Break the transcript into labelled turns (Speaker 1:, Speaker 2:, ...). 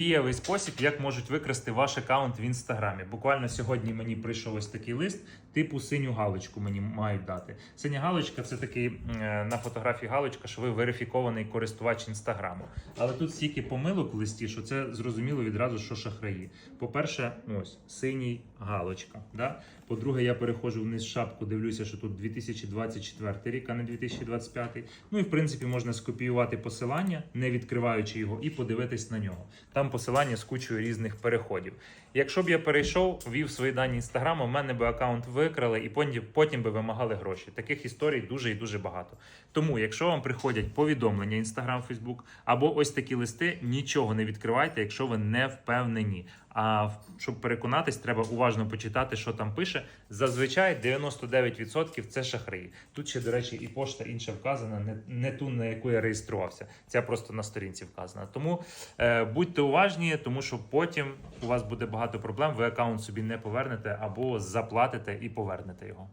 Speaker 1: Дієвий спосіб, як можуть викрасти ваш аккаунт в інстаграмі. Буквально сьогодні мені прийшов ось такий лист, типу синю галочку мені мають дати. Синя галочка це такий е, на фотографії галочка, що ви верифікований користувач інстаграму. Але тут стільки помилок в листі, що це зрозуміло відразу, що шахраї. По-перше, ось синій галочка. Да? По-друге, я переходжу вниз шапку, дивлюся, що тут 2024 рік, а не 2025. Ну і в принципі можна скопіювати посилання, не відкриваючи його, і подивитись на нього. Там посилання з кучою різних переходів. Якщо б я перейшов, ввів свої дані інстаграму, в мене би аккаунт викрали і потім, потім би вимагали гроші. Таких історій дуже і дуже багато. Тому, якщо вам приходять повідомлення Інстаграм, Фейсбук або ось такі листи, нічого не відкривайте, якщо ви не впевнені. А щоб переконатись, треба уважно почитати, що там пише. Зазвичай 99% це шахраї. Тут ще, до речі, і пошта інша вказана, не, не ту, на яку я реєструвався. Ця просто на сторінці вказана. Тому е, будьте уважні, тому що потім у вас буде багато проблем. Ви аккаунт собі не повернете або заплатите і повернете його.